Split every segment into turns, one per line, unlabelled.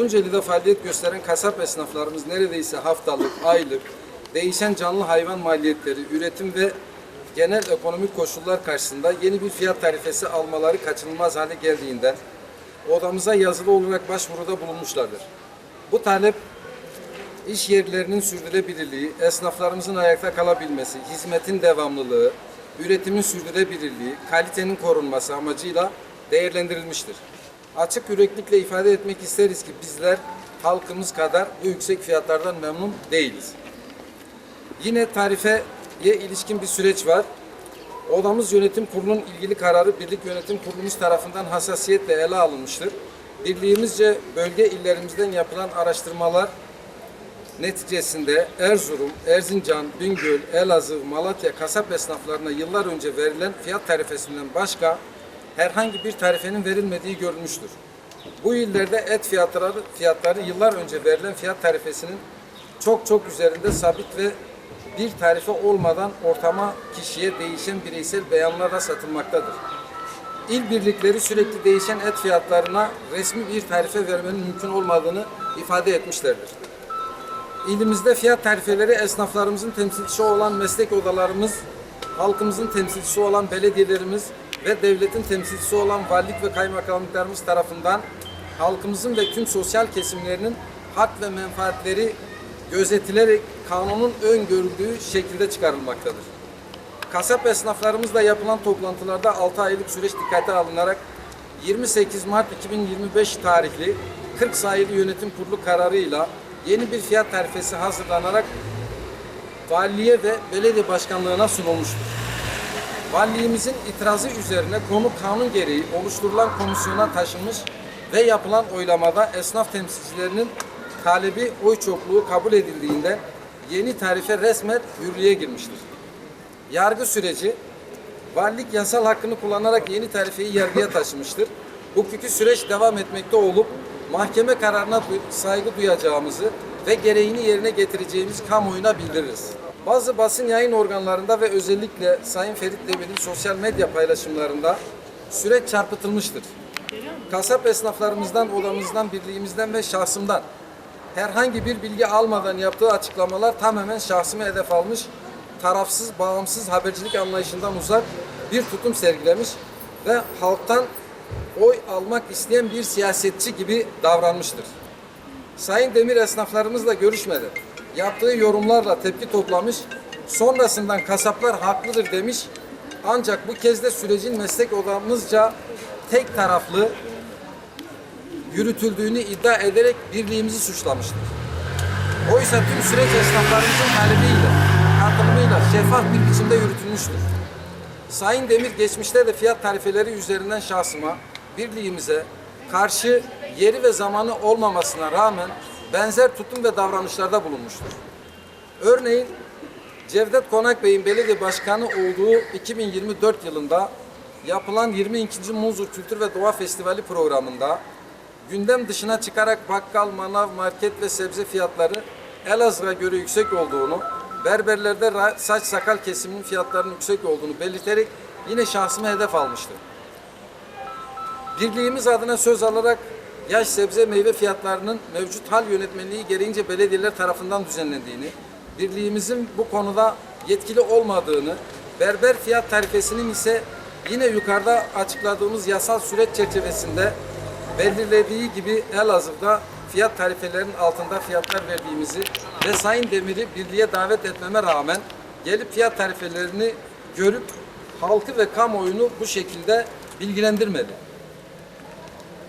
Tunceli'de faaliyet gösteren kasap esnaflarımız neredeyse haftalık, aylık, değişen canlı hayvan maliyetleri, üretim ve genel ekonomik koşullar karşısında yeni bir fiyat tarifesi almaları kaçınılmaz hale geldiğinden odamıza yazılı olarak başvuruda bulunmuşlardır. Bu talep iş yerlerinin sürdürülebilirliği, esnaflarımızın ayakta kalabilmesi, hizmetin devamlılığı, üretimin sürdürülebilirliği, kalitenin korunması amacıyla değerlendirilmiştir. Açık yüreklikle ifade etmek isteriz ki bizler halkımız kadar bu yüksek fiyatlardan memnun değiliz. Yine tarifeye ilişkin bir süreç var. Odamız Yönetim Kurulu'nun ilgili kararı Birlik Yönetim Kurulumuz tarafından hassasiyetle ele alınmıştır. Birliğimizce bölge illerimizden yapılan araştırmalar neticesinde Erzurum, Erzincan, Bingöl, Elazığ, Malatya kasap esnaflarına yıllar önce verilen fiyat tarifesinden başka herhangi bir tarifenin verilmediği görülmüştür. Bu illerde et fiyatları, fiyatları yıllar önce verilen fiyat tarifesinin çok çok üzerinde sabit ve bir tarife olmadan ortama kişiye değişen bireysel beyanlarla satılmaktadır. İl birlikleri sürekli değişen et fiyatlarına resmi bir tarife vermenin mümkün olmadığını ifade etmişlerdir. İlimizde fiyat tarifeleri esnaflarımızın temsilcisi olan meslek odalarımız, halkımızın temsilcisi olan belediyelerimiz ve devletin temsilcisi olan valilik ve kaymakamlıklarımız tarafından halkımızın ve tüm sosyal kesimlerinin hak ve menfaatleri gözetilerek kanunun öngörüldüğü şekilde çıkarılmaktadır. Kasap esnaflarımızla yapılan toplantılarda 6 aylık süreç dikkate alınarak 28 Mart 2025 tarihli 40 sayılı yönetim kurulu kararıyla yeni bir fiyat tarifesi hazırlanarak valiliğe ve belediye başkanlığına sunulmuştur. Valiliğimizin itirazı üzerine konu kanun gereği oluşturulan komisyona taşınmış ve yapılan oylamada esnaf temsilcilerinin talebi oy çokluğu kabul edildiğinde yeni tarife resmen yürürlüğe girmiştir. Yargı süreci valilik yasal hakkını kullanarak yeni tarifeyi yargıya taşımıştır. Hukuki süreç devam etmekte olup mahkeme kararına saygı duyacağımızı ve gereğini yerine getireceğimiz kamuoyuna bildiririz. Bazı basın yayın organlarında ve özellikle Sayın Ferit Demir'in sosyal medya paylaşımlarında süreç çarpıtılmıştır. Kasap esnaflarımızdan, odamızdan, birliğimizden ve şahsımdan herhangi bir bilgi almadan yaptığı açıklamalar tamamen şahsıma hedef almış, tarafsız, bağımsız habercilik anlayışından uzak bir tutum sergilemiş ve halktan oy almak isteyen bir siyasetçi gibi davranmıştır. Sayın Demir esnaflarımızla görüşmedi. Yaptığı yorumlarla tepki toplamış, sonrasından kasaplar haklıdır demiş. Ancak bu kez de sürecin meslek odamızca tek taraflı yürütüldüğünü iddia ederek birliğimizi suçlamıştır. Oysa tüm süreç esnaflarımızın talebiyle, katılımıyla şeffaf bir biçimde yürütülmüştür. Sayın Demir geçmişte de fiyat tarifeleri üzerinden şahsıma, birliğimize karşı yeri ve zamanı olmamasına rağmen benzer tutum ve davranışlarda bulunmuştur. Örneğin Cevdet Konak Bey'in belediye başkanı olduğu 2024 yılında yapılan 22. Muzur Kültür ve Doğa Festivali programında gündem dışına çıkarak bakkal, manav, market ve sebze fiyatları Elazığ'a göre yüksek olduğunu, berberlerde saç sakal kesiminin fiyatlarının yüksek olduğunu belirterek yine şahsıma hedef almıştı. Birliğimiz adına söz alarak yaş sebze meyve fiyatlarının mevcut hal yönetmenliği gereğince belediyeler tarafından düzenlendiğini, birliğimizin bu konuda yetkili olmadığını, berber fiyat tarifesinin ise yine yukarıda açıkladığımız yasal süreç çerçevesinde belirlediği gibi Elazığ'da fiyat tarifelerinin altında fiyatlar verdiğimizi ve Sayın Demir'i birliğe davet etmeme rağmen gelip fiyat tarifelerini görüp halkı ve kamuoyunu bu şekilde bilgilendirmedi.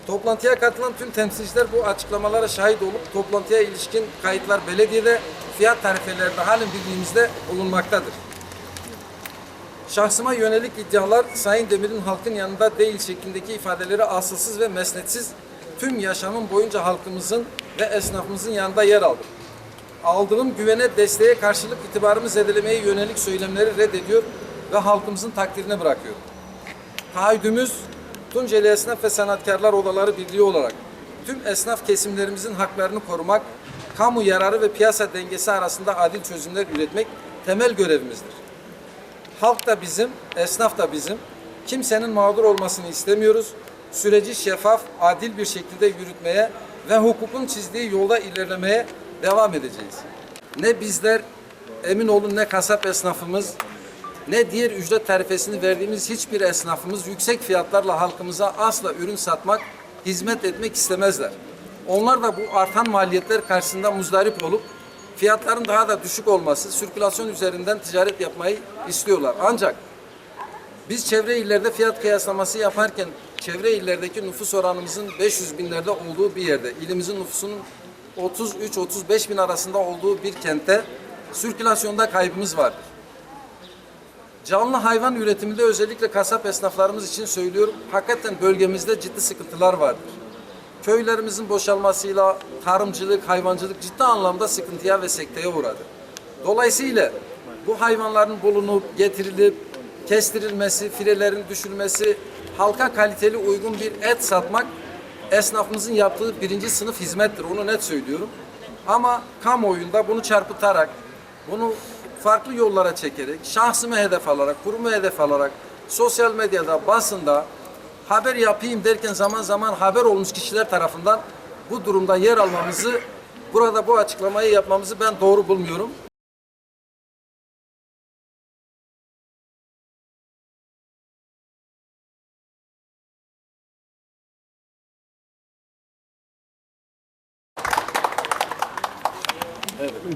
Toplantıya katılan tüm temsilciler bu açıklamalara şahit olup toplantıya ilişkin kayıtlar belediyede fiyat tarifelerinde halen bildiğimizde bulunmaktadır. Şahsıma yönelik iddialar Sayın Demir'in halkın yanında değil şeklindeki ifadeleri asılsız ve mesnetsiz tüm yaşamım boyunca halkımızın ve esnafımızın yanında yer aldım. Aldığım güvene desteğe karşılık itibarımı zedelemeye yönelik söylemleri reddediyor ve halkımızın takdirine bırakıyorum. Taahhüdümüz Tunceli Esnaf ve Sanatkarlar Odaları Birliği olarak tüm esnaf kesimlerimizin haklarını korumak, kamu yararı ve piyasa dengesi arasında adil çözümler üretmek temel görevimizdir. Halk da bizim, esnaf da bizim. Kimsenin mağdur olmasını istemiyoruz. Süreci şeffaf, adil bir şekilde yürütmeye ve hukukun çizdiği yolda ilerlemeye devam edeceğiz. Ne bizler emin olun ne kasap esnafımız ne diğer ücret tarifesini verdiğimiz hiçbir esnafımız yüksek fiyatlarla halkımıza asla ürün satmak, hizmet etmek istemezler. Onlar da bu artan maliyetler karşısında muzdarip olup fiyatların daha da düşük olması, sirkülasyon üzerinden ticaret yapmayı istiyorlar. Ancak biz çevre illerde fiyat kıyaslaması yaparken çevre illerdeki nüfus oranımızın 500 binlerde olduğu bir yerde, ilimizin nüfusunun 33-35 bin arasında olduğu bir kentte sirkülasyonda kaybımız vardır. Canlı hayvan üretiminde özellikle kasap esnaflarımız için söylüyorum. Hakikaten bölgemizde ciddi sıkıntılar vardır. Köylerimizin boşalmasıyla tarımcılık, hayvancılık ciddi anlamda sıkıntıya ve sekteye uğradı. Dolayısıyla bu hayvanların bulunup, getirilip, kestirilmesi, firelerin düşürülmesi, halka kaliteli uygun bir et satmak esnafımızın yaptığı birinci sınıf hizmettir. Onu net söylüyorum. Ama kamuoyunda bunu çarpıtarak, bunu farklı yollara çekerek, şahsımı hedef alarak, kurumu hedef alarak, sosyal medyada, basında haber yapayım derken zaman zaman haber olmuş kişiler tarafından bu durumda yer almamızı, burada bu açıklamayı yapmamızı ben doğru bulmuyorum.